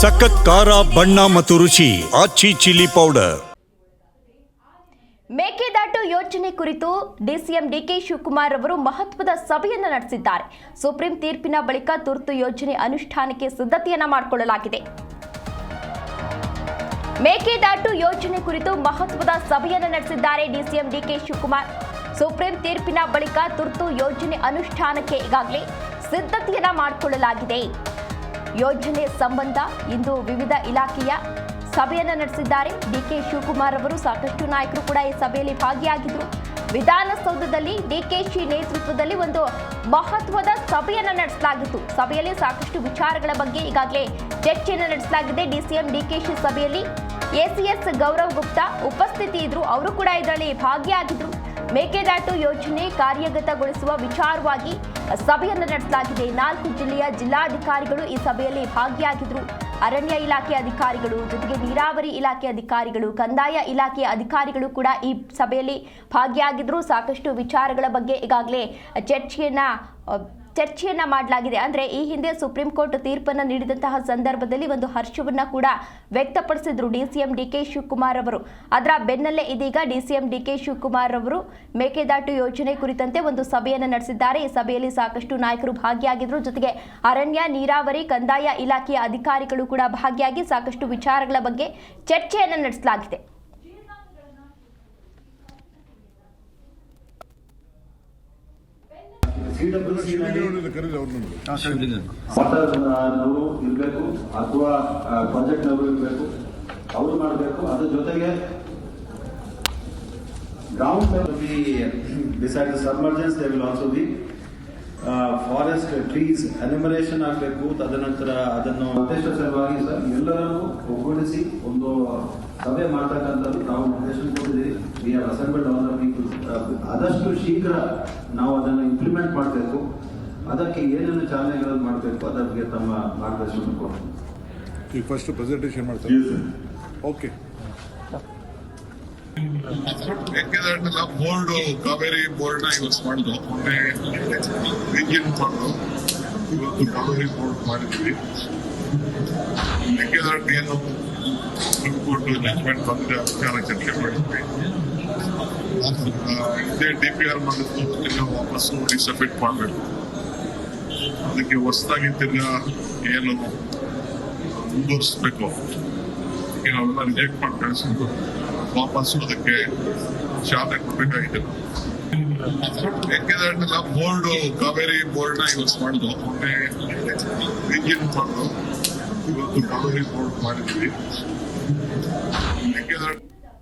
ಸಖತ್ ಖಾರ, ಬಣ್ಣ ಮತ್ತು ರುಚಿ, ಆಚಿ ಚಿಲ್ಲಿ ಪೌಡರ್. ಮೇಕೆದಾಟು ಯೋಜನೆ ಕುರಿತು ಡಿಸಿಎಂ ಡಿಕೆ ಶಿವಕುಮಾರ್ ಅವರು ಮಹತ್ವದ ಸಭೆಯನ್ನು ನಡೆಸಿದ್ದಾರೆ. ಸುಪ್ರೀಂ ತೀರ್ಪಿನ ಬಳಿಕ ತುರ್ತು ಯೋಜನೆ ಅನುಷ್ಠಾನಕ್ಕೆ ಸಿದ್ಧತೆಯನ್ನ ಮಾಡಿಕೊಳ್ಳಲಾಗಿದೆ. ಮೇಕೆದಾಟು ಯೋಜನೆ ಕುರಿತು ಮಹತ್ವದ ಸಭೆಯನ್ನು ನಡೆಸಿದ್ದಾರೆ ಡಿಸಿಎಂ ಡಿಕೆ ಶಿವಕುಮಾರ್. ಸುಪ್ರೀಂ ತೀರ್ಪಿನ ಬಳಿಕ ತುರ್ತು ಯೋಜನೆ ಅನುಷ್ಠಾನಕ್ಕೆ ಈಗಾಗಲೇ ಸಿದ್ಧತೆಯನ್ನ ಮಾಡಿಕೊಳ್ಳಲಾಗಿದೆ. ಯೋಜನೆ ಸಂಬಂಧ ಇಂದು ವಿವಿಧ ಇಲಾಖೆಯ ಸಭೆಯನ್ನು ನಡೆಸಿದ್ದಾರೆ. ಡಿಕೆ ಶಿವಕುಮಾರ್ ಅವರು ಸಾಕಷ್ಟು ನಾಯಕರು ಕೂಡ ಈ ಸಭೆಯಲ್ಲಿ ಭಾಗಿಯಾಗಿದ್ದರು ವಿಧಾನಸೌಧದಲ್ಲಿ ಡಿಕೆಶಿ ನೇತೃತ್ವದಲ್ಲಿ ಒಂದು ಮಹತ್ವದ ಸಭೆಯನ್ನು ನಡೆಸಲಾಗಿತ್ತು. ಸಭೆಯಲ್ಲಿ ಸಾಕಷ್ಟು ವಿಚಾರಗಳ ಬಗ್ಗೆ ಈಗಾಗಲೇ ಚರ್ಚೆಯನ್ನು ನಡೆಸಲಾಗಿದೆ. ಡಿಸಿಎಂ ಡಿಕೆಶಿ ಸಭೆಯಲ್ಲಿ ಎಸಿಎಸ್ ಗೌರವ್ ಗುಪ್ತಾ ಉಪಸ್ಥಿತಿ ಇದ್ರು ಅವರು ಕೂಡ ಇದರಲ್ಲಿ ಭಾಗಿಯಾಗಿದ್ರು. ಮೇಕೆದಾಟು ಯೋಜನೆ ಕಾರ್ಯಗತಗೊಳಿಸುವ ವಿಚಾರವಾಗಿ ಸಭೆಯನ್ನು ನಡೆಸಲಾಗಿದೆ. ನಾಲ್ಕು ಜಿಲ್ಲೆಯ ಜಿಲ್ಲಾಧಿಕಾರಿಗಳು ಈ ಸಭೆಯಲ್ಲಿ ಭಾಗಿಯಾಗಿದ್ರು. ಅರಣ್ಯ ಇಲಾಖೆ ಅಧಿಕಾರಿಗಳು ಜೊತೆಗೆ ನೀರಾವರಿ ಇಲಾಖೆ ಅಧಿಕಾರಿಗಳು, ಕಂದಾಯ ಇಲಾಖೆಯ ಅಧಿಕಾರಿಗಳು ಕೂಡ ಈ ಸಭೆಯಲ್ಲಿ ಭಾಗಿಯಾಗಿದ್ರು. ಸಾಕಷ್ಟು ವಿಚಾರಗಳ ಬಗ್ಗೆ ಈಗಾಗಲೇ ಚರ್ಚೆಯನ್ನ ಚರ್ಚೆಯನ್ನ ಮಾಡಲಾಗಿದೆ. ಅಂದ್ರೆ ಈ ಹಿಂದೆ ಸುಪ್ರೀಂ ಕೋರ್ಟ್ ತೀರ್ಪನ್ನು ನೀಡಿದಂತಹ ಸಂದರ್ಭದಲ್ಲಿ ಒಂದು ಹರ್ಷವನ್ನ ಕೂಡ ವ್ಯಕ್ತಪಡಿಸಿದ್ರು ಡಿಸಿಎಂ ಡಿಕೆ ಶಿವಕುಮಾರ್ ಅವರು. ಅದರ ಬೆನ್ನಲ್ಲೇ ಇದೀಗ ಡಿಸಿಎಂ ಡಿಕೆ ಶಿವಕುಮಾರ್ ಅವರು ಮೇಕೆದಾಟು ಯೋಜನೆ ಕುರಿತಂತೆ ಒಂದು ಸಭೆಯನ್ನು ನಡೆಸಿದ್ದಾರೆ. ಈ ಸಭೆಯಲ್ಲಿ ಸಾಕಷ್ಟು ನಾಯಕರು ಭಾಗಿಯಾಗಿದ್ರು. ಜೊತೆಗೆ ಅರಣ್ಯ, ನೀರಾವರಿ, ಕಂದಾಯ ಇಲಾಖೆಯ ಅಧಿಕಾರಿಗಳು ಕೂಡ ಭಾಗಿಯಾಗಿ ಸಾಕಷ್ಟು ವಿಚಾರಗಳ ಬಗ್ಗೆ ಚರ್ಚೆಯನ್ನು ನಡೆಸಲಾಗಿದೆ. ಇರಬೇಕು ಅಥವಾ ಪ್ರಾಜೆಕ್ಟ್ ನವರು ಇರಬೇಕು ಅವರು ಮಾಡಬೇಕು. ಅದ್ರ ಜೊತೆಗೆ ground decide submergence they will also the forest trees enumeration ಆಗಬೇಕು. ತದನಂತರ ಅದನ್ನು ಉದ್ದೇಶ ಸಲುವಾಗಿ ಸರ್ ಎಲ್ಲರನ್ನು ಒಗ್ಗೂಡಿಸಿ ಒಂದು ಸಭೆ ಮಾಡ್ತಕ್ಕಂಥದ್ದು ನಾವು ನಿರ್ದೇಶನ ಕೊಟ್ಟಿದ್ದೀವಿ. We are assembled all the people ಆದಷ್ಟು ಶೀಘ್ರ ನಾವು ಅದನ್ನು ಇಂಪ್ಲಿಮೆಂಟ್ ಮಾಡಬೇಕು. ಅದಕ್ಕೆ ಏನೇನು ಚಾಲನೆಗಳನ್ನು ಮಾಡಬೇಕು ಅದರ ಬಗ್ಗೆ ತಮ್ಮ ಮಾರ್ಗದರ್ಶನ ಕೊಡ್ತೀವಿ. ಈಗ ಫಸ್ಟ್ ಪ್ರೆಸೆಂಟೇಷನ್ ಮಾಡ್ತೀವಿ ಓಕೆ ಮೇಕೆದಾಟೆಲ್ಲ ಬೋರ್ಡ್ ಕಾವೇರಿ ಬೋರ್ಡ್ನ ಯೂಸ್ ಮಾಡಿದ್ರು ಮೊನ್ನೆ ರೀಜಿಯನ್ ಇವತ್ತು ಕಾವೇರಿ ಬೋರ್ಡ್ ಮಾಡಿದ್ವಿ ಸುಪ್ರೀಂ ಕೋರ್ಟ್ ಜಜ್ಮೆಂಟ್ ಬಂದಿದೆ ವಿಚಾರ ಚರ್ಚೆ ಮಾಡಿದ್ವಿ ಇದೇ ಡಿ ಪಿ ಆರ್ ಮಾಡಿದ್ದು ತಿರ್ಗಾ ವಾಪಸ್ಸು ಡಿಸಬ್ಮಿಟ್ ಮಾಡಬೇಕು ಅದಕ್ಕೆ ಹೊಸದಾಗಿ ತಿರ್ಗಾ ಏನು ಮುಂದುವರಿಸ್ಬೇಕು ಈಗ ನಾವೆಲ್ಲ ರಿಜೆಕ್ಟ್ ಮಾಡಿ ಕಳಿಸಿದ್ದು ವಾಪಸ್ಸು ಅದಕ್ಕೆ ಶಾಲೆ ಕೊಡ್ಬೇಕಾಗಿದೆ ಮೇಕೆದಾಟೆಲ್ಲ ಬೋರ್ಡ್ ಕಾವೇರಿ ಬೋರ್ಡ್ನ ಯೂಸ್ ಮಾಡುದು ಮೊನ್ನೆ ರೀಜಿಯನ್ ಮಾಡುದು to go to the gallery for quite a. Together.